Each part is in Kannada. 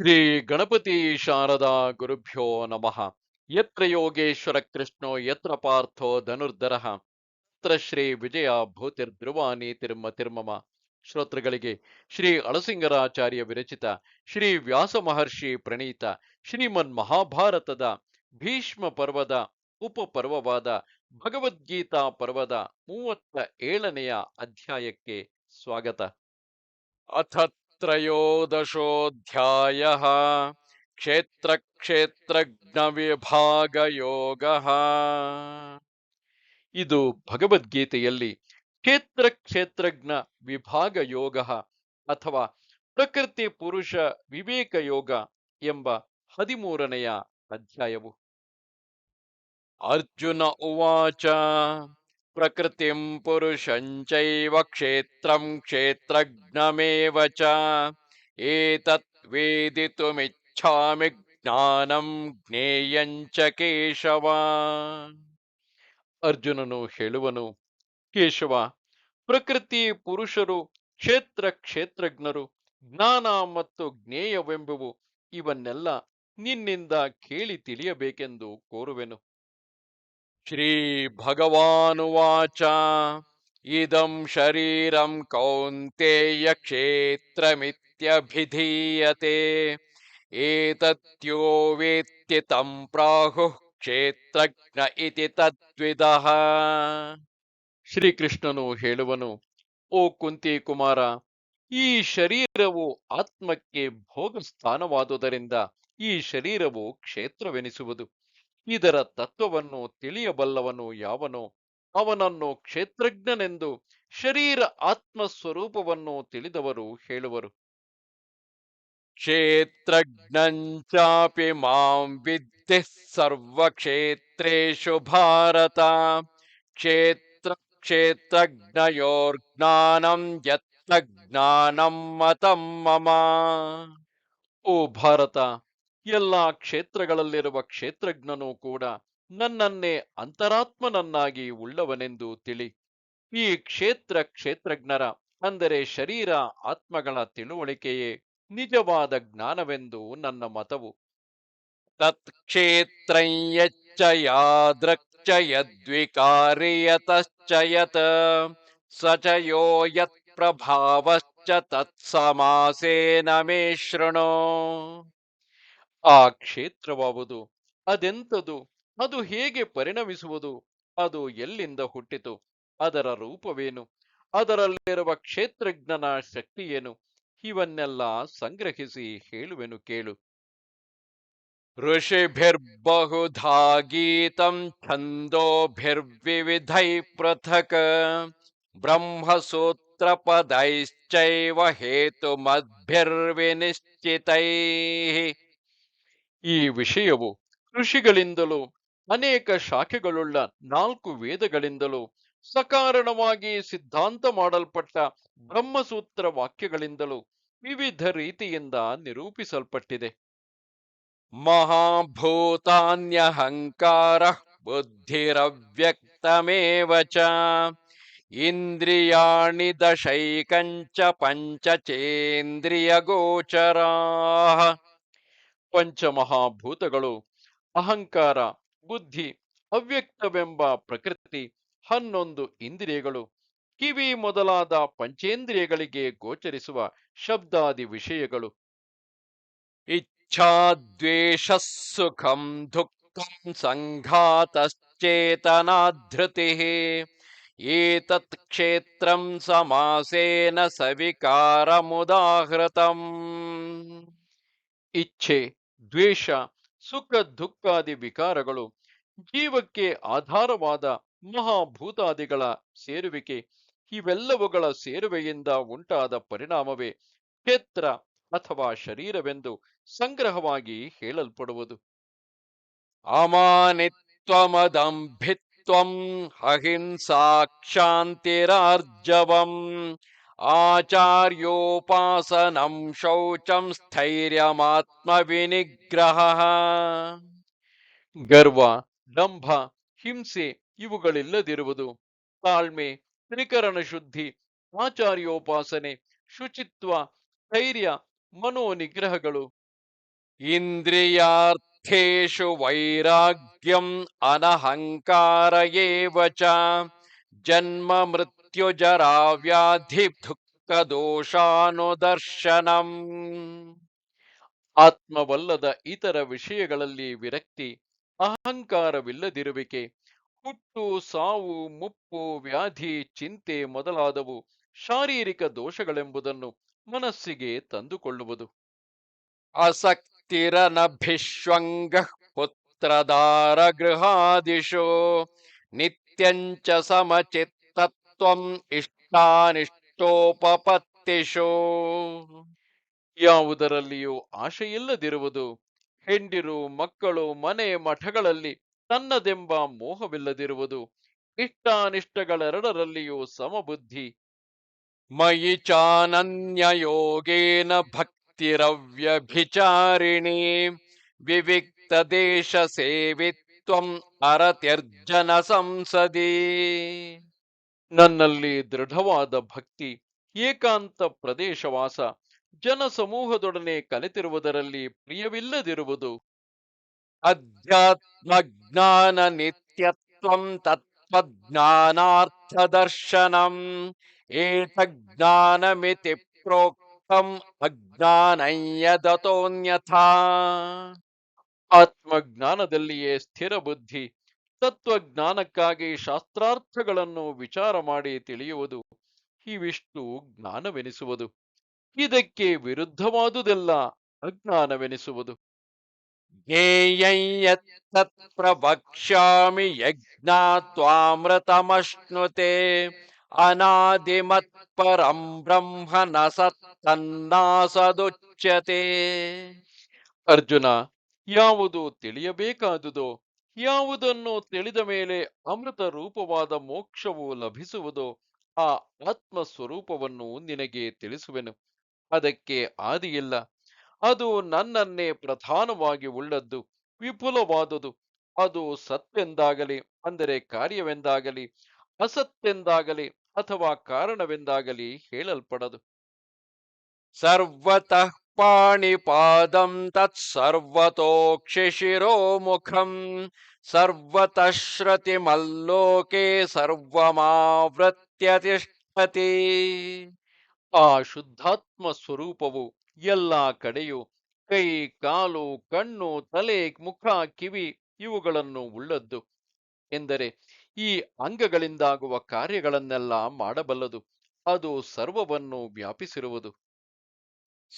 ಶ್ರೀ ಗಣಪತಿ ಶಾರದಾ ಗುರುಭ್ಯೋ ನಮಃ. ಯತ್ರ ಯೋಗೇಶ್ವರ ಕೃಷ್ಣೋ, ಯತ್ರ ಪಾರ್ಥೋ ಧನುರ್ಧರ. ತತ್ರ ಶ್ರೀ ವಿಜಯ ಭೂತಿರ್ ಧ್ರುವಾನಿ ನೀತಿರ್ಮ ತಿರ್ಮಮ. ಶ್ರೋತೃಗಳಿಗೆ ಶ್ರೀ ಅಳಸಿಂಗರಾಚಾರ್ಯ ವಿರಚಿತ ಶ್ರೀ ವ್ಯಾಸ ಮಹರ್ಷಿ ಪ್ರಣೀತ ಶ್ರೀಮನ್ ಮಹಾಭಾರತದ ಭೀಷ್ಮ ಪರ್ವದ ಉಪಪರ್ವವಾದ ಭಗವದ್ಗೀತಾ ಪರ್ವದ ಮೂವತ್ತ ಏಳನೆಯ ಅಧ್ಯಾಯಕ್ಕೆ ಸ್ವಾಗತ. ಅಥ ತ್ರಯೋದಶೋऽಧ್ಯಾಯः ಯೋಗ ಇದು ಭಗವದ್ಗೀತೆಯಲ್ಲಿ ಕ್ಷೇತ್ರ ಕ್ಷೇತ್ರಜ್ಞ ವಿಭಾಗ ಯೋಗ ಅಥವಾ ಪ್ರಕೃತಿ ಪುರುಷ ವಿವೇಕ ಯೋಗ ಎಂಬ ಹದಿಮೂರನೆಯ ಅಧ್ಯಾಯವು ಅರ್ಜುನ ಉವಾಚ ಪ್ರಕೃತಿಂ ಪುರುಷಂಚೈವ ಕ್ಷೇತ್ರಂ ಕ್ಷೇತ್ರಜ್ಞಮೇವ ವೇದಿತುಮಿಚ್ಛಾಮಿ ಜ್ಞಾನಂ ಜ್ಞೇಯಂಚ ಕೇಶವ ಅರ್ಜುನನು ಹೇಳುವನು ಕೇಶವ ಪ್ರಕೃತಿ ಪುರುಷರು ಕ್ಷೇತ್ರ ಕ್ಷೇತ್ರಜ್ಞರು ಜ್ಞಾನ ಮತ್ತು ಜ್ಞೇಯವೆಂಬುವು ಇವನ್ನೆಲ್ಲ ನಿನ್ನಿಂದ ಕೇಳಿ ತಿಳಿಯಬೇಕೆಂದು ಕೋರುವೆನು. ಶ್ರೀ ಭಗವಾನುವಾಚ ಇದಂ ಶರೀರಂ ಕೌಂತೆಯ ಕ್ಷೇತ್ರಮಿತ್ಯಭಿಧೀಯತೆ ಏತತ್ಯೋ ವೇತ್ತಿ ತಂ ಪ್ರಾಹುಃ ಕ್ಷೇತ್ರಜ್ಞ ಇತಿ ತದ್ವಿದಃ ಶ್ರೀಕೃಷ್ಣನು ಹೇಳುವನು, ಓ ಕುಂತಿ ಕುಮಾರ ಈ ಶರೀರವು ಆತ್ಮಕ್ಕೆ ಭೋಗ ಸ್ಥಾನವಾದುದರಿಂದ ಈ ಶರೀರವು ಕ್ಷೇತ್ರವೆನಿಸುವುದು. ಇದರ ತತ್ವವನ್ನು ತಿಳಿಯಬಲ್ಲವನು ಯಾವನೋ? ಅವನನ್ನು ಕ್ಷೇತ್ರಜ್ಞನೆಂದು ಶರೀರ ಆತ್ಮ ಸ್ವರೂಪವನ್ನು ತಿಳಿದವರು ಹೇಳುವರು. ಕ್ಷೇತ್ರಜ್ಞಂಚಾಪಿ ಮಾಂ ವಿದ್ಧಿ ಸರ್ವಕ್ಷೇತ್ರೇಷು ಭಾರತ. ಕ್ಷೇತ್ರ ಕ್ಷೇತ್ರಜ್ಞಯೋರ್ಜ್ಞಾನಂ ಯತ್ತ ಜ್ಞಾನಂ ಮತಂ ಮಮ. ಓ ಭಾರತ! ಎಲ್ಲ ಕ್ಷೇತ್ರಗಳಲ್ಲಿರುವ ಕ್ಷೇತ್ರಜ್ಞನೂ ಕೂಡ ನನ್ನನ್ನೇ ಅಂತರಾತ್ಮನನ್ನಾಗಿ ಉಳ್ಳವನೆಂದು ತಿಳಿ. ಈ ಕ್ಷೇತ್ರ ಕ್ಷೇತ್ರಜ್ಞರ, ಅಂದರೆ ಶರೀರ ಆತ್ಮಗಳ ತಿಳುವಳಿಕೆಯೇ ನಿಜವಾದ ಜ್ಞಾನವೆಂದು ನನ್ನ ಮತವು. ಯತ್ ಸ ಚ ಯೋ ಯತ್ ಪ್ರಭಾವಶ್ಚ ತತ್ಸಮಾಸೇನ ಮೇ ಶೃಣೋ ಆ ಕ್ಷೇತ್ರವಾವುದು? ಅದೆಂಥದು? ಅದು ಹೇಗೆ ಪರಿಣಮಿಸುವುದು? ಅದು ಎಲ್ಲಿಂದ ಹುಟ್ಟಿತು? ಅದರ ರೂಪವೇನು? ಅದರಲ್ಲಿರುವ ಕ್ಷೇತ್ರಜ್ಞನ ಶಕ್ತಿಯೇನು? ಇವನ್ನೆಲ್ಲ ಸಂಗ್ರಹಿಸಿ ಹೇಳುವೆನು ಕೇಳು. ಋಷಿಭಿರ್ಬಹುಧಾಗೀತಂ ಛಂದೋಭಿರ್ವಿವಿಧೈ ಪೃಥಕ್ ಬ್ರಹ್ಮಸೂತ್ರ ಪದೈಶ್ಚೈವ ಹೇತುಮದ್ಭಿರ್ವಿನಿಶ್ಚಿತೈ ಈ ವಿಷಯವು ಋಷಿಗಳಿಂದಲೂ ಅನೇಕ ಶಾಖೆಗಳುಳ್ಳ ನಾಲ್ಕು ವೇದಗಳಿಂದಲೂ ಸಕಾರಣವಾಗಿ ಸಿದ್ಧಾಂತ ಮಾಡಲ್ಪಟ್ಟ ಬ್ರಹ್ಮಸೂತ್ರ ವಾಕ್ಯಗಳಿಂದಲೂ ವಿವಿಧ ರೀತಿಯಿಂದ ನಿರೂಪಿಸಲ್ಪಟ್ಟಿದೆ. ಮಹಾಭೂತಾನ್ಯಹಂಕಾರ ಬುದ್ಧಿರವ್ಯಕ್ತಮೇವ ಚ. ಇಂದ್ರಿಯಾಣಿ ದಶೈಕಂಚ ಪಂಚಚೇಂದ್ರಿಯ ಗೋಚರಾ ಪಂಚಮಹಾಭೂತಗಳು ಅಹಂಕಾರ, ಬುದ್ಧಿ, ಅವ್ಯಕ್ತವೆಂಬ ಪ್ರಕೃತಿ, ಹನ್ನೊಂದು ಇಂದ್ರಿಯಗಳು, ಕಿವಿ ಮೊದಲಾದ ಪಂಚೇಂದ್ರಿಯಗಳಿಗೆ ಗೋಚರಿಸುವ ಶಬ್ದಾದಿ ವಿಷಯಗಳು. ಇಚ್ಛಾದ್ವೇಷ ಸುಖಂ ದುಃಖಂ ಸಂಘಾತಶ್ಚೇತನಾಧೃತಿ, ಏತತ್ ಕ್ಷೇತ್ರಂ ಸಮಾಸೇನ ಸವಿಕಾರಮುದಾಹೃತಂ ಇಚ್ಛೆ ದ್ವೇಷ, ಸುಖ, ದುಃಖಾದಿ ವಿಕಾರಗಳು, ಜೀವಕ್ಕೆ ಆಧಾರವಾದ ಮಹಾಭೂತಾದಿಗಳ ಸೇರುವಿಕೆ, ಇವೆಲ್ಲವುಗಳ ಸೇರುವೆಯಿಂದ ಉಂಟಾದ ಪರಿಣಾಮವೇ ಕ್ಷೇತ್ರ ಅಥವಾ ಶರೀರವೆಂದು ಸಂಗ್ರಹವಾಗಿ ಹೇಳಲ್ಪಡುವುದು. ಅಮಾನಿತ್ವಮದಂಭಿತ್ವಂ ಅಹಿಂಸಾ ಕ್ಷಾಂತಿರಾರ್ಜವಂ ಆಚಾರ್ಯೋಪಾಸನಂ ಶೌಚಂ ಸ್ಥೈರ್ಯಮಾತ್ಮ ವಿನಿಗ್ರಹ ಗರ್ವ ಡಂಭ ಹಿಂಸೆ ಇವುಗಳಿಲ್ಲದಿರುವುದು. ತಾಳ್ಮೆ, ತ್ರಿಕರಣ ಶುದ್ಧಿ, ಆಚಾರ್ಯೋಪಾಸನೆ, ಶುಚಿತ್ವ ಧೈರ್ಯ ಮನೋನಿಗ್ರಹಗಳು. ಇಂದ್ರಿಯಾರ್ಥೇಷು ವೈರಾಗ್ಯಂ ಅನಹಂಕಾರ ಏವಚ. ಜನ್ಮ ಮೃತ್ಯುಜರಾ ವ್ಯಾಧಿ ದುಃಖ ದೋಷಾನುದರ್ಶನಂ ಆತ್ಮವಲ್ಲದ ಇತರ ವಿಷಯಗಳಲ್ಲಿ ವಿರಕ್ತಿ, ಅಹಂಕಾರವಿಲ್ಲದಿರುವಿಕೆ, ಹುಟ್ಟು, ಸಾವು, ಮುಪ್ಪು, ವ್ಯಾಧಿ, ಚಿಂತೆ ಮೊದಲಾದವು ಶಾರೀರಿಕ ದೋಷಗಳೆಂಬುದನ್ನು ಮನಸ್ಸಿಗೆ ತಂದುಕೊಳ್ಳುವುದು. ಅಸಕ್ತಿರನಭಿಶ್ವಂಗ ಪುತ್ರದಾರ ಗೃಹಾದಿಶೋ ನಿತ್ಯಂಚ ಸಮಚಿತ್ತತ್ವಂ ಇಷ್ಟಾನಿಷ್ಟೋಪಪತ್ತಿಶೋ ಯಾವುದರಲ್ಲಿಯೂ ಆಶೆಯಿಲ್ಲದಿರುವುದು ಹೆಂಡಿರು ಮಕ್ಕಳು ಮನೆ ಮಠಗಳಲ್ಲಿ ತನ್ನದೆಂಬ ಮೋಹವಿಲ್ಲದಿರುವುದು ಇಷ್ಟಾನಿಷ್ಟಗಳೆರಡರಲ್ಲಿಯೂ ಸಮಬುದ್ಧಿ. ಮಯಿ ಚಾನನ್ಯಯೋಗೇನ ಭಕ್ತಿರವ್ಯಭಿಚಾರಿಣಿ ವಿವಿಕ್ತ ದೇಶ ಸೇವಿತ್ವಂ ಅರತ್ಯರ್ಜನ ಸಂಸದಿ. ನನ್ನಲ್ಲಿ ದೃಢವಾದ ಭಕ್ತಿ, ಏಕಾಂತ ಪ್ರದೇಶವಾಸ, ಜನಸಮೂಹದೊಡನೆ ಕಲಿತಿರುವುದರಲ್ಲಿ ಪ್ರಿಯವಿಲ್ಲದಿರುವುದು. ಅಧ್ಯಾತ್ಮ ಜ್ಞಾನ ನಿತ್ಯತ್ವಂ ತತ್ವಜ್ಞಾನಾರ್ಥ ದರ್ಶನಂ ಏತಜ್ಞಾನಮಿತಿ ಪ್ರೋಕ್ತಂ ಅಜ್ಞಾನಯ್ಯದತೋನ್ಯಥಾ ಆತ್ಮಜ್ಞಾನದಲ್ಲಿಯೇ ಸ್ಥಿರ ಬುದ್ಧಿ ತತ್ವಜ್ಞಾನಕ್ಕಾಗಿ ಶಾಸ್ತ್ರಾರ್ಥಗಳನ್ನು ವಿಚಾರ ಮಾಡಿ ತಿಳಿಯುವುದು ಇವಿಷ್ಟು ಜ್ಞಾನವೆನಿಸುವುದು. ಇದಕ್ಕೆ ವಿರುದ್ಧವಾದುದೆಲ್ಲ ಅಜ್ಞಾನವೆನಿಸುವುದು. ಜ್ಞೇಯತ್ ಪ್ರವಕ್ಷ್ಯಾಮಿ ಯಜ್ಞಾತ್ವಾಮೃತಮಶ್ನುತೆ ಅನಾದಿಮತ್ಪರಂ ಬ್ರಹ್ಮ ನ ಸತ್ತನ್ನಾಸದುಚ್ಯತೆ ಅರ್ಜುನ, ಯಾವುದು ತಿಳಿಯಬೇಕಾದುದೋ ಯಾವುದನ್ನು ತಿಳಿದ ಮೇಲೆ ಅಮೃತ ರೂಪವಾದ ಮೋಕ್ಷವು ಲಭಿಸುವುದೋ ಆ ಆತ್ಮ ಸ್ವರೂಪವನ್ನು ನಿನಗೆ ತಿಳಿಸುವೆನು. ಅದಕ್ಕೆ ಆದಿಯಿಲ್ಲ. ಅದು ನನ್ನನ್ನೇ ಪ್ರಧಾನವಾಗಿ ಉಳ್ಳದ್ದು, ವಿಪುಲವಾದುದು. ಅದು ಸತ್ತೆಂದಾಗಲಿ, ಅಂದರೆ ಕಾರ್ಯವೆಂದಾಗಲಿ, ಅಸತ್ತೆಂದಾಗಲಿ ಅಥವಾ ಕಾರಣವೆಂದಾಗಲಿ ಹೇಳಲ್ಪಡದು. ಸರ್ವತಃ ಪಾಣಿಪಾದಂ ತತ್ ಸರ್ವತೋಕ್ಷಿಶಿರೋಮುಖಂ ಸರ್ವತಃ ಶ್ರತಿಮಲ್ಲೋಕೆ ಸರ್ವಮಾವೃತ್ಯ ತಿಷ್ಠತಿ ಆ ಶುದ್ಧಾತ್ಮ ಸ್ವರೂಪವು ಎಲ್ಲ ಕಡೆಯೂ ಕೈ, ಕಾಲು, ಕಣ್ಣು, ತಲೆ, ಮುಖ, ಕಿವಿ ಇವುಗಳನ್ನು ಉಳ್ಳದ್ದು ಎಂದರೆ ಈ ಅಂಗಗಳಿಂದಾಗುವ ಕಾರ್ಯಗಳನ್ನೆಲ್ಲ ಮಾಡಬಲ್ಲದು. ಅದು ಸರ್ವವನ್ನು ವ್ಯಾಪಿಸಿರುವುದು.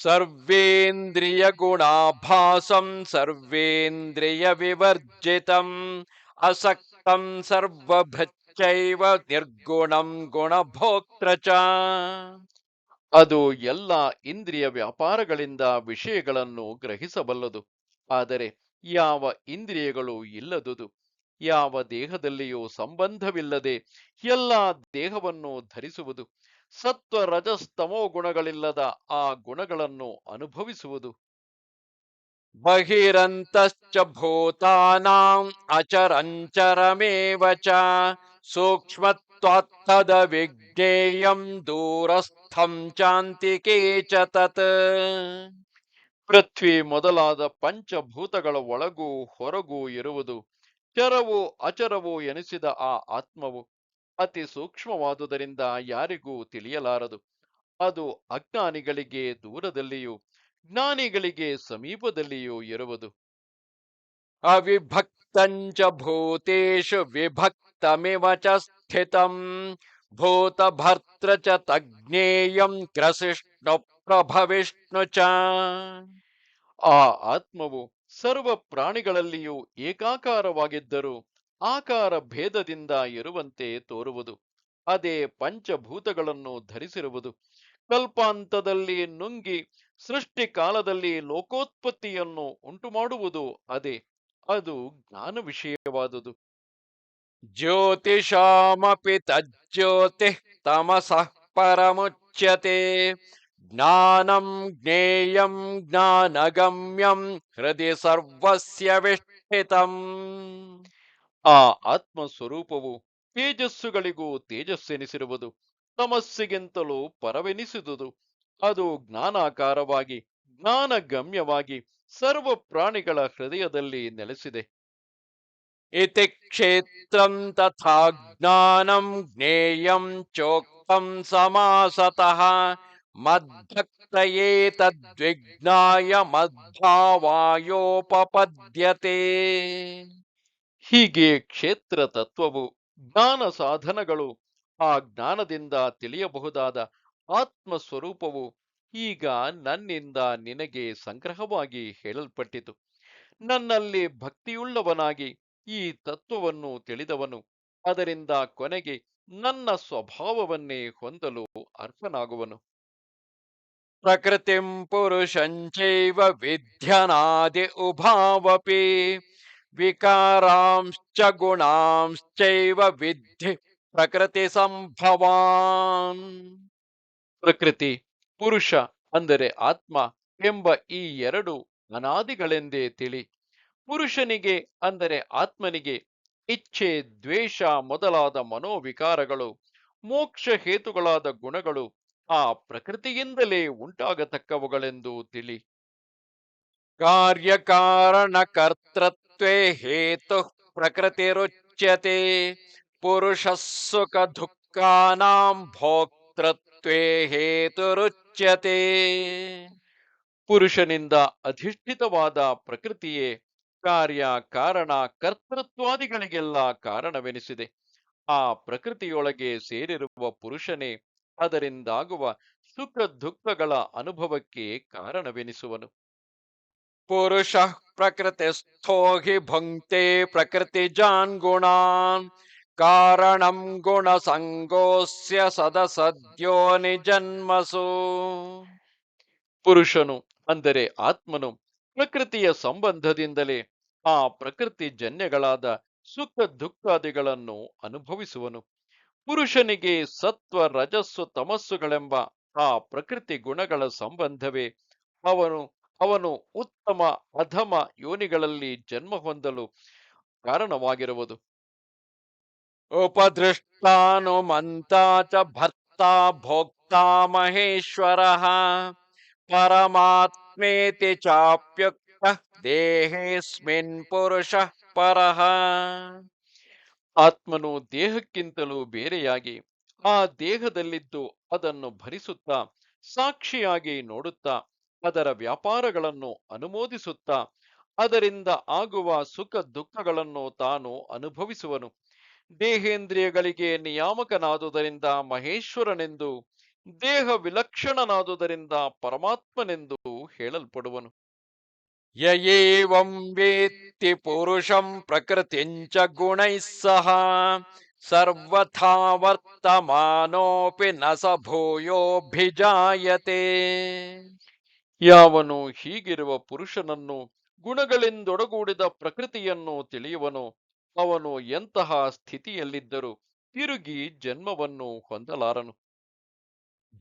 ಸರ್ವೇಂದ್ರಿಯ ಗುಣಾಭಾಸಂ ಸರ್ವೇಂದ್ರಿಯ ವಿವರ್ಜಿತಂ ಅಸಕ್ತಂ ಸರ್ವಭಚ್ಚೈವ ನಿರ್ಗುಣಂ ಗುಣಭೋಕ್ತೃ ಅದು ಎಲ್ಲ ಇಂದ್ರಿಯ ವ್ಯಾಪಾರಗಳಿಂದ ವಿಷಯಗಳನ್ನು ಗ್ರಹಿಸಬಲ್ಲದು. ಆದರೆ ಯಾವ ಇಂದ್ರಿಯಗಳು ಇಲ್ಲದುದು, ಯಾವ ದೇಹದಲ್ಲಿಯೂ ಸಂಬಂಧವಿಲ್ಲದೆ ಎಲ್ಲ ದೇಹವನ್ನು ಧರಿಸುವುದು ಸತ್ವ ರಜಸ್ತಮೋ ಗುಣಗಳಿಲ್ಲದ ಆ ಗುಣಗಳನ್ನು ಅನುಭವಿಸುವುದು. ಬಹಿರಂತಶ್ಚ ಭೂತಾನಾಂ ಅಚರಂಚರಮೇವ ಚ ಸೂಕ್ಷ್ಮತ್ವಾತ್ತದ ವಿಜ್ಞೇಯಂ ದೂರಸ್ಥಂ ಚಾಂತಿಕೇ ಚ ತತ್. ಪೃಥ್ವಿ ಮೊದಲಾದ ಪಂಚಭೂತಗಳ ಒಳಗೂ ಹೊರಗೂ ಇರುವುದು ಚರವು ಅಚರವು ಎನಿಸಿದ ಆ ಆತ್ಮವು ಅತಿ ಸೂಕ್ಷ್ಮವಾದುದರಿಂದ ಯಾರಿಗೂ ತಿಳಿಯಲಾರದು. ಅದು ಅಜ್ಞಾನಿಗಳಿಗೆ ದೂರದಲ್ಲಿಯೂ ಜ್ಞಾನಿಗಳಿಗೆ ಸಮೀಪದಲ್ಲಿಯೂ ಇರುವುದು. ಅವಿಭಕ್ತಂಚ ಭೂತೇಶು ವಿಭಕ್ತಮಿವ ಚ ಸ್ಥಿತಂ ಭರ್ತೃ ಚ ತಜ್ಞೇಯಂ ಗ್ರಸಿಷ್ಣು ಪ್ರಭವಿಷ್ಣು ಚ. ಆ ಆತ್ಮವು ಸರ್ವ ಪ್ರಾಣಿಗಳಲ್ಲಿಯೂ ಏಕಾಕಾರವಾಗಿದ್ದರೂ ಆಕಾರ ಭೇದದಿಂದ ಇರುವಂತೆ ತೋರುವುದು, ಅದೇ ಪಂಚಭೂತಗಳನ್ನು ಧರಿಸಿರುವುದು. ಕಲ್ಪಾಂತದಲ್ಲಿ ನುಂಗಿ ಸೃಷ್ಟಿ ಕಾಲದಲ್ಲಿ ಲೋಕೋತ್ಪತ್ತಿಯನ್ನು ಉಂಟುಮಾಡುವುದು ಅದೇ, ಅದು ಜ್ಞಾನ ವಿಷಯವಾದುದು. ಜ್ಯೋತಿಷಾಮಪಿ ತಜ್ಜ್ಯೋತಿ ತಮಸ ಪರಮುಚ್ಯತೆ, ಜ್ಞಾನಂ ಜ್ಞೇಯಂ ಜ್ಞಾನಗಮ್ಯಂ ಹೃದಯ ಸರ್ವಸ್ಯ ವಿಷ್ಠಿತಂ. ಆ ಆತ್ಮಸ್ವರೂಪವು ತೇಜಸ್ಸುಗಳಿಗೂ ತೇಜಸ್ಸೆನಿಸಿರುವುದು, ತಮಸ್ಸಿಗಿಂತಲೂ ಪರವೆನಿಸಿದುದು. ಅದು ಜ್ಞಾನಾಕಾರವಾಗಿ, ಜ್ಞಾನಗಮ್ಯವಾಗಿ ಸರ್ವ ಪ್ರಾಣಿಗಳ ಹೃದಯದಲ್ಲಿ ನೆಲೆಸಿದೆ. ಇತಿ ಕ್ಷೇತ್ರಂ ತಥಾ ಜ್ಞಾನಂ ಜ್ಞೇಯಂ ಚೋಕ್ತಂ ಸಮಾಸತಃ ಮದ್ಭಕ್ತಯೇ ತದ್ವಿಜ್ಞಾಯ ಮದ್ಭಾವಾಯೋಪಪದ್ಯತೆ. ಹೀಗೆ ಕ್ಷೇತ್ರ ತತ್ವವು ಜ್ಞಾನ ಸಾಧನಗಳು ಆ ಜ್ಞಾನದಿಂದ ತಿಳಿಯಬಹುದಾದ ಆತ್ಮ ಆತ್ಮಸ್ವರೂಪವು ಈಗ ನನ್ನಿಂದ ನಿನಗೆ ಸಂಗ್ರಹವಾಗಿ ಹೇಳಲ್ಪಟ್ಟಿತು. ನನ್ನಲ್ಲಿ ಭಕ್ತಿಯುಳ್ಳವನಾಗಿ ಈ ತತ್ವವನ್ನು ತಿಳಿದವನು. ಅದರಿಂದ ಕೊನೆಗೆ ನನ್ನ ಸ್ವಭಾವವನ್ನೇ ಹೊಂದಲು ಅರ್ಹನಾಗುವನು. ಪ್ರಕೃತಿಂ ಪುರುಷಂಚೈವ ವಿಧ್ಯನಾದಿ ಉಭಾವಪಿ ವಿಕಾರಾಂಶ್ಚ ಗುಣಾಂಶ್ಚೈವ ವಿದ್ಧಿ ಪ್ರಕೃತಿ ಸಂಭವಾನ್ ಪ್ರಕೃತಿ ಪುರುಷ ಅಂದರೆ ಆತ್ಮ ಎಂಬ ಈ ಎರಡು ಅನಾದಿಗಳೆಂದೇ ತಿಳಿ. ಪುರುಷನಿಗೆ ಅಂದರೆ ಆತ್ಮನಿಗೆ ಇಚ್ಛೆ ದ್ವೇಷ ಮೊದಲಾದ ಮನೋವಿಕಾರಗಳು ಮೋಕ್ಷ ಹೇತುಗಳಾದ ಗುಣಗಳು ಆ ಪ್ರಕೃತಿಯಿಂದಲೇ ಉಂಟಾಗತಕ್ಕವುಗಳೆಂದು ತಿಳಿ. ಕಾರ್ಯಕಾರಣ ಕರ್ತೃತ್ कार्यकारणकर्तृत्वे हेतुः प्रकृतिरुच्यते पुरुषः सुखदुःखानां भोक्तृत्वे हेतुरुच्यते ಪುರುಷನಿಂದ ಅಧಿಷ್ಠಿತವಾದ ಪ್ರಕೃತಿಯೇ ಕಾರ್ಯ ಕಾರಣ ಕರ್ತೃತ್ವಾದಿಗಳಿಗೆಲ್ಲ ಕಾರಣವೆನಿಸಿದೆ ಆ ಪ್ರಕೃತಿಯೊಳಗೆ ಸೇರಿರುವ ಪುರುಷನೇ ಅದರಿಂದಾಗುವ ಸುಖ ದುಃಖಗಳ ಅನುಭವಕ್ಕೆ ಕಾರಣವೆನಿಸುವನು ಪುರುಷ ಪ್ರಕೃತಿ ಸ್ಥೋ ಹಿ ಭುಂಕ್ತೆ ಪ್ರಕೃತಿ ಜಾನ್ ಗುಣಾನ್ ಕಾರಣಂ ಗುಣ ಸಂಗೋಸ್ಯ ಸದಸದ್ಯೋ ನಿಜನ್ಮಸು. ಪುರುಷನು ಅಂದರೆ ಆತ್ಮನು ಪ್ರಕೃತಿಯ ಸಂಬಂಧದಿಂದಲೇ ಆ ಪ್ರಕೃತಿ ಜನ್ಯಗಳಾದ ಸುಖ ದುಃಖಾದಿಗಳನ್ನು ಅನುಭವಿಸುವನು. ಪುರುಷನಿಗೆ ಸತ್ವ, ರಜಸ್ಸು ತಮಸ್ಸುಗಳೆಂಬ ಆ ಪ್ರಕೃತಿ ಗುಣಗಳ ಸಂಬಂಧವೇ ಅವನು ಅವನು ಉತ್ತಮ ಅಧಮ ಯೋನಿಗಳಲ್ಲಿ ಜನ್ಮ ಹೊಂದಲು ಕಾರಣವಾಗಿರುವುದು. ಉಪದೃಷ್ಟಾನು ಮಂತಾಚ ಭರ್ತ ಭೋಕ್ತ ಮಹೇಶ್ವರ ಪರಮಾತ್ಮೇತಿ ಚಾಪ್ಯುಕ್ತ ದೇಹೇಸ್ಮಿನ್ ಪುರುಷ ಪರಹ ಆತ್ಮನು ದೇಹಕ್ಕಿಂತಲೂ ಬೇರೆಯಾಗಿ ಆ ದೇಹದಲ್ಲಿದ್ದು ಅದನ್ನು ಭರಿಸುತ್ತಾ ಸಾಕ್ಷಿಯಾಗಿ ನೋಡುತ್ತಾ ಅದರ ವ್ಯಾಪಾರಗಳನ್ನು ಅನುಮೋದಿಸುತ್ತಾ, ಅದರಿಂದ ಆಗುವ ಸುಖ ದುಃಖಗಳನ್ನು ತಾನು ಅನುಭವಿಸುವನು. ದೇಹೇಂದ್ರಿಯಗಳಿಗೆ ನಿಯಾಮಕನಾದುದರಿಂದ ಮಹೇಶ್ವರನೆಂದು, ದೇಹ ವಿಲಕ್ಷಣನಾದುದರಿಂದ ಪರಮಾತ್ಮನೆಂದು ಹೇಳಲ್ಪಡುವನು. ಯಯೇವಂ ವೇತ್ತಿ ಪುರುಷಂ ಪ್ರಕೃತಿಂಚ ಗುಣೈಃ ಸಹ ಸರ್ವಥಾ ವರ್ತಮಾನೋಪಿ ಯಾವನು ಹೀಗಿರುವ ಪುರುಷನನ್ನು ಗುಣಗಳಿಂದೊಡಗೂಡಿದ ಪ್ರಕೃತಿಯನ್ನು ತಿಳಿಯುವನು, ಅವನು ಎಂತಹ ಸ್ಥಿತಿಯಲ್ಲಿದ್ದರೂ ತಿರುಗಿ ಜನ್ಮವನ್ನು ಹೊಂದಲಾರನು.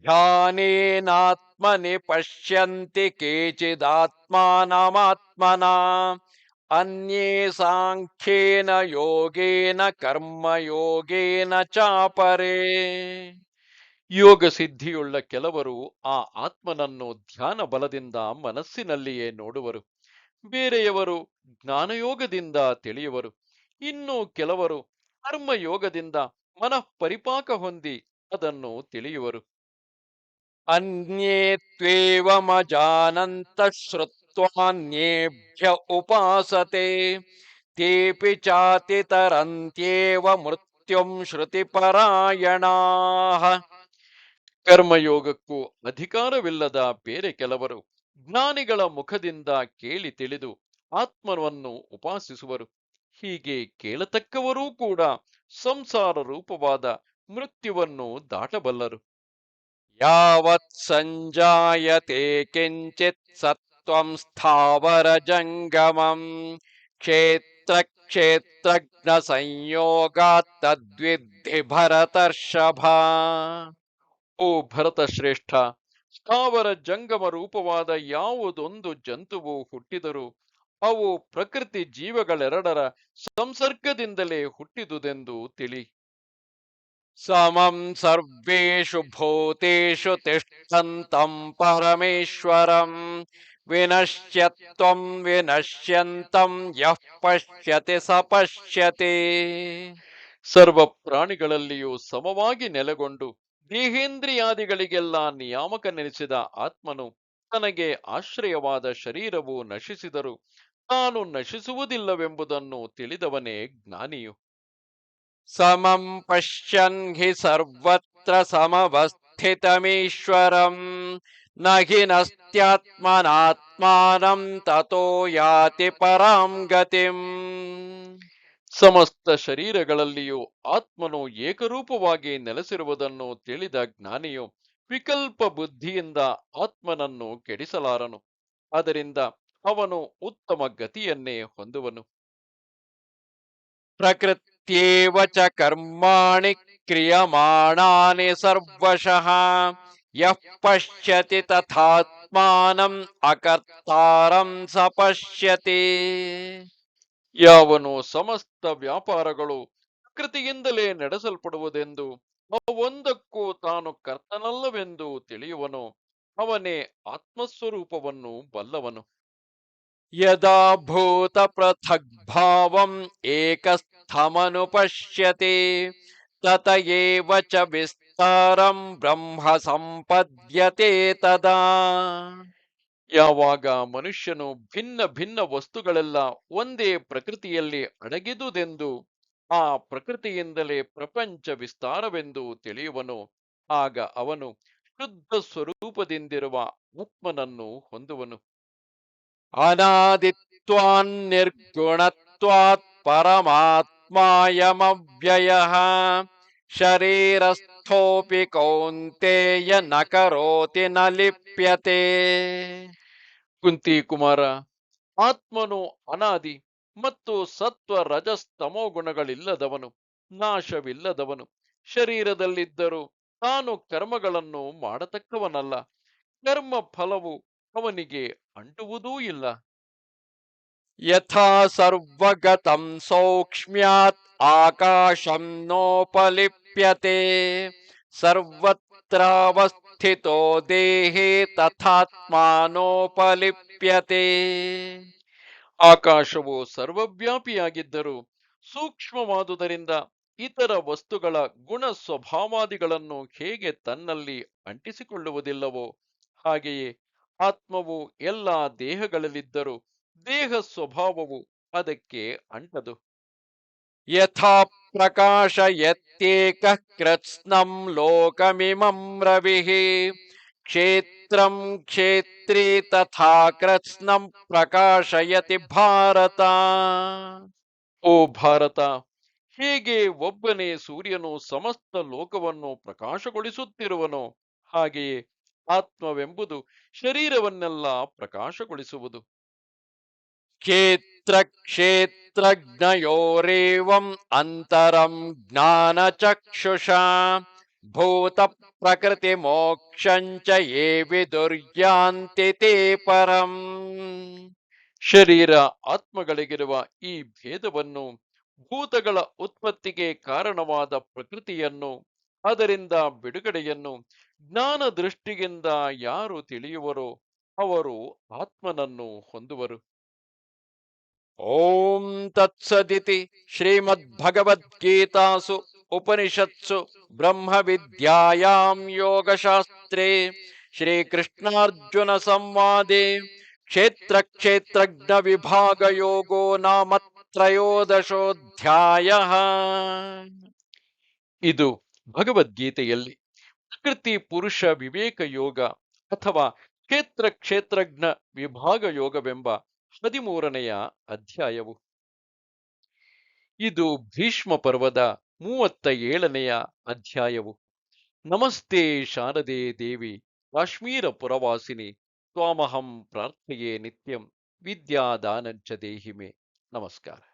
ಧ್ಯಾನೇನಾತ್ಮನಿ ಪಶ್ಯಂತಿ ಕೇಚಿದಾತ್ಮಾನಮಾತ್ಮನ, ಅನ್ಯೇ ಸಾಂಖ್ಯೇನ ಯೋಗೇನ ಕರ್ಮಯೋಗೇನ ಚಾಪರೇ. ಯೋಗ ಸಿದ್ಧಿಯುಳ್ಳ ಕೆಲವರು ಆ ಆತ್ಮನನ್ನು ಧ್ಯಾನ ಬಲದಿಂದ ಮನಸ್ಸಿನಲ್ಲಿಯೇ ನೋಡುವರು. ಬೇರೆಯವರು ಜ್ಞಾನಯೋಗದಿಂದ ತಿಳಿಯುವರು. ಇನ್ನು ಕೆಲವರು ಕರ್ಮಯೋಗದಿಂದ ಮನಃಪರಿಪಾಕ ಹೊಂದಿ ಅದನ್ನು ತಿಳಿಯುವರು. ಅನ್ಯೇ ತ್ವೇವಮಜಾನಂತ ಶ್ರುತ್ವಾನ್ಯೇಭ್ಯ ಉಪಾಸತೆ. ತೇಪಿ ಚಾತಿತರಂತ್ಯೇವ ಮೃತ್ಯುಂ ಶ್ರುತಿಪರಾಯಣಾಹ ಕರ್ಮಯೋಗಕ್ಕೂ ಅಧಿಕಾರವಿಲ್ಲದ ಬೇರೆ ಕೆಲವರು ಜ್ಞಾನಿಗಳ ಮುಖದಿಂದ ಕೇಳಿ ತಿಳಿದು ಆತ್ಮವನ್ನು ಉಪಾಸಿಸುವರು. ಹೀಗೆ ಕೇಳತಕ್ಕವರೂ ಕೂಡ ಸಂಸಾರ ರೂಪವಾದ ಮೃತ್ಯುವನ್ನು ದಾಟಬಲ್ಲರು. ಯಾವತ್ ಸಂಜಾಯತೆ ಕಿಂಚಿತ್ ಸತ್ವಂ ಸ್ಥಾವರ ಜಂಗಮಂ ಕ್ಷೇತ್ರ ಕ್ಷೇತ್ರಜ್ಞ ಸಂಯೋಗ ತದ್ವಿಧಿ ಭರತರ್ಷಭ. ಓ ಭರತ ಶ್ರೇಷ್ಠ ಸ್ಥಾವರ ಜಂಗಮ ರೂಪವಾದ ಯಾವುದೊಂದು ಜಂತುವು ಹುಟ್ಟಿದರೂ ಅವು ಪ್ರಕೃತಿ ಜೀವಗಳೆರಡರ ಸಂಸರ್ಗದಿಂದಲೇ ಹುಟ್ಟಿದುದೆಂದು ತಿಳಿ. ಸಮಂ ಸರ್ವೇಷು ಭೂತೇಷು ತಿಷ್ಠಂತಂ ಪರಮೇಶ್ವರಂ ವಿನಶ್ಯತ್ವಂ ವಿನಶ್ಯಂತಂ ಯಃ ಪಶ್ಯತಿ ಸ ಸರ್ವ ಪ್ರಾಣಿಗಳಲ್ಲಿಯೂ ಸಮವಾಗಿ ನೆಲೆಗೊಂಡು ದೇಹೇಂದ್ರಿಯಾದಿಗಳಿಗೆಲ್ಲ ನಿಯಾಮಕನೆನಿಸಿದ ಆತ್ಮನು ತನಗೆ ಆಶ್ರಯವಾದ ಶರೀರವು ನಶಿಸಿದರು ತಾನು ನಶಿಸುವುದಿಲ್ಲವೆಂಬುದನ್ನು ತಿಳಿದವನೇ ಜ್ಞಾನಿಯು. ಸಮಂ ಪಶ್ಯನ್ ಹಿ ಸರ್ವತ್ರ ಸಮವಸ್ಥಿತಮೀಶ್ವರಂ, ನಹಿ ನಸ್ತ್ಯಾತ್ಮನಾತ್ಮಾನಂ ತತೋ ಯಾತಿ ಪರಾಂ ಗತಿಂ. ಸಮಸ್ತ ಶರೀರಗಳಲ್ಲಿಯೂ ಆತ್ಮನು ಏಕರೂಪವಾಗಿ ನೆಲೆಸಿರುವುದನ್ನು ತಿಳಿದ ಜ್ಞಾನಿಯು ವಿಕಲ್ಪ ಬುದ್ಧಿಯಿಂದ ಆತ್ಮನನ್ನು ಕೆಡಿಸಲಾರನು. ಅದರಿಂದ ಅವನು ಉತ್ತಮ ಗತಿಯನ್ನೇ ಹೊಂದುವನು. ಪ್ರಕೃತ್ಯೇವ ಚ ಕರ್ಮಾಣಿ ಕ್ರಿಯಮಾಣಾನೆ ಸರ್ವಶಃ ಯಃ ಪಶ್ಯತಿ ತಥಾತ್ಮಾನಂ ಅಕರ್ತಾರಂ ಸಪಶ್ಯತಿ ಪಶ್ಯತಿ. ಯಾವನು ಸಮಸ್ತ ವ್ಯಾಪಾರಗಳು ಪ್ರಕೃತಿಯಿಂದಲೇ ನಡೆಸಲ್ಪಡುವುದೆಂದು ಅವೊಂದಕ್ಕೂ ತಾನು ಕರ್ತನಲ್ಲವೆಂದು ತಿಳಿಯುವನು. ಅವನೇ ಆತ್ಮಸ್ವರೂಪವನ್ನು ಬಲ್ಲವನು. ಯದಾ ಭೂತ ಪೃಥಗ್ಭಾವಂ ಏಕಸ್ಥಮನುಪಶ್ಯತಿ ತತ ಏವ ಚ ವಿಸ್ತಾರಂ ಬ್ರಹ್ಮ ಸಂಪದ್ಯತೆ ತದಾ. ಯಾವಾಗ ಮನುಷ್ಯನು ಭಿನ್ನ ಭಿನ್ನ ವಸ್ತುಗಳೆಲ್ಲ ಒಂದೇ ಪ್ರಕೃತಿಯಲ್ಲಿ ಅಡಗಿದುದೆಂದು, ಆ ಪ್ರಕೃತಿಯಿಂದಲೇ ಪ್ರಪಂಚ ವಿಸ್ತಾರವೆಂದು ತಿಳಿಯುವನು. ಆಗ ಅವನು ಶುದ್ಧ ಸ್ವರೂಪದಿಂದಿರುವ ಆತ್ಮನನ್ನು ಹೊಂದುವನು. ಅನಾದಿತ್ವಾನ್ ನಿರ್ಗುಣತ್ವಾತ್ ಪರಮಾತ್ಮಾಯಮವ್ಯಯಃ. ಶರೀರಸ್ಥೋಪಿ ಕೌಂತೆಯ ನ ಕರೋತಿ ನ ಲಿಪ್ಯತೆ ಕುಂತಿ ಕುಮಾರ, ಆತ್ಮನು ಅನಾದಿ ಮತ್ತು ಸತ್ವ ರಜಸ್ತಮೋ ಗುಣಗಳಿಲ್ಲದವನು, ನಾಶವಿಲ್ಲದವನು. ಶರೀರದಲ್ಲಿದ್ದರೂ ತಾನು ಕರ್ಮಗಳನ್ನು ಮಾಡತಕ್ಕವನಲ್ಲ. ಕರ್ಮ ಫಲವು ಅವನಿಗೆ ಅಂಟುವುದೂ ಇಲ್ಲ. ಯಥಾ ಸರ್ವಗತಂ ಸೌಕ್ಷ್ಮ್ಯಾತ್ ಆಕಾಶಂ ನೋಪಲಿಪ್ಯತೆ. ಸರ್ವತ್ರಾವಸ್ಥಿತೋ ದೇಹೇ ತಥಾತ್ಮಾನೋಪಲಿಪ್ಯತೆ ಆಕಾಶವು ಸರ್ವವ್ಯಾಪಿಯಾಗಿದ್ದರೂ ಸೂಕ್ಷ್ಮವಾದುದರಿಂದ ಇತರ ವಸ್ತುಗಳ ಗುಣ ಸ್ವಭಾವಾದಿಗಳನ್ನು ಹೇಗೆ ತನ್ನಲ್ಲಿ ಅಂಟಿಸಿಕೊಳ್ಳುವುದಿಲ್ಲವೋ, ಹಾಗೆಯೇ ಆತ್ಮವು ಎಲ್ಲ ದೇಹಗಳಲ್ಲಿದ್ದರೂ ದೇಹ ಸ್ವಭಾವವು ಅದಕ್ಕೆ ಅಂಟದು. ಯಥಾ ಪ್ರಕಾಶಯತ್ಯೇಕ ಕೃತ್ಸ್ನಂ ಲೋಕಮಿಮಂ ರವಿಃ ಕ್ಷೇತ್ರಂ ಕ್ಷೇತ್ರೀ ತಥಾ ಕೃತ್ಸ್ನಂ ಪ್ರಕಾಶಯತಿ ಭಾರತ ಓ ಭಾರತ ಹೀಗೆ ಒಬ್ಬನೇ ಸೂರ್ಯನು ಸಮಸ್ತ ಲೋಕವನ್ನು ಪ್ರಕಾಶಗೊಳಿಸುತ್ತಿರುವನು, ಹಾಗೆಯೇ ಆತ್ಮವೆಂಬುದು ಶರೀರವನ್ನೆಲ್ಲ ಪ್ರಕಾಶಗೊಳಿಸುವುದು. ಕ್ಷೇತ್ರ ಕ್ಷೇತ್ರಜ್ಞಯೋರೇವಂ ಅಂತರಂ ಪ್ರಕೃತಿ ಮೋಕ್ಷಂಚ ಯೇ ವಿದುರ್ಯಾಂತಿ ತೇ ಪರಂ. ಶರೀರ ಆತ್ಮಗಳಿಗಿರುವ ಈ ಭೇದವನ್ನು ಭೂತಗಳ ಉತ್ಪತ್ತಿಗೆ ಕಾರಣವಾದ ಪ್ರಕೃತಿಯನ್ನು, ಅದರಿಂದ ಬಿಡುಗಡೆಯನ್ನು ಜ್ಞಾನ ದೃಷ್ಟಿಯಿಂದ ಯಾರು ತಿಳಿಯುವರೋ ಅವರು ಆತ್ಮನನ್ನು ಹೊಂದುವರು. ಓಂ ತತ್ಸದಿತಿ ಶ್ರೀಮದ್ಭಗವದ್ಗೀತಾಸು ಉಪನಿಷತ್ಸು ಬ್ರಹ್ಮವಿದ್ಯಾಯಾಂ ಯೋಗಶಾಸ್ತ್ರೇ ಶ್ರೀಕೃಷ್ಣಾರ್ಜುನ ಸಂವಾದೆ ಕ್ಷೇತ್ರ ಕ್ಷೇತ್ರಜ್ಞ ವಿಭಾಗ ಯೋಗೋ ನಾಮ ತ್ರಯೋದಶೋಧ್ಯಾಯ ಇದು ಭಗವದ್ಗೀತೆಯಲ್ಲಿ ಪ್ರಕೃತಿ ಪುರುಷ ವಿವೇಕ ಯೋಗ ಅಥವಾ ಕ್ಷೇತ್ರ ಕ್ಷೇತ್ರಜ್ಞ ವಿಭಾಗ ಯೋಗವೆಂಬ ಹದಿಮೂರನೆಯ ಅಧ್ಯಾಯವು. ಇದು ಭೀಷ್ಮ ಪರ್ವದ ಮೂವತ್ತ ಏಳನೆಯ ಅಧ್ಯಾಯವು. ನಮಸ್ತೆ ಶಾರದೆ ದೇವಿ, ಕಾಶ್ಮೀರ ಪುರವಾಸಿನಿ, ತ್ವಾಮಹಂ ಪ್ರಾರ್ಥೆಯೇ ನಿತ್ಯಂ, ವಿದ್ಯಾದಾನಂಚ ದೇಹಿಮೆ. ನಮಸ್ಕಾರ.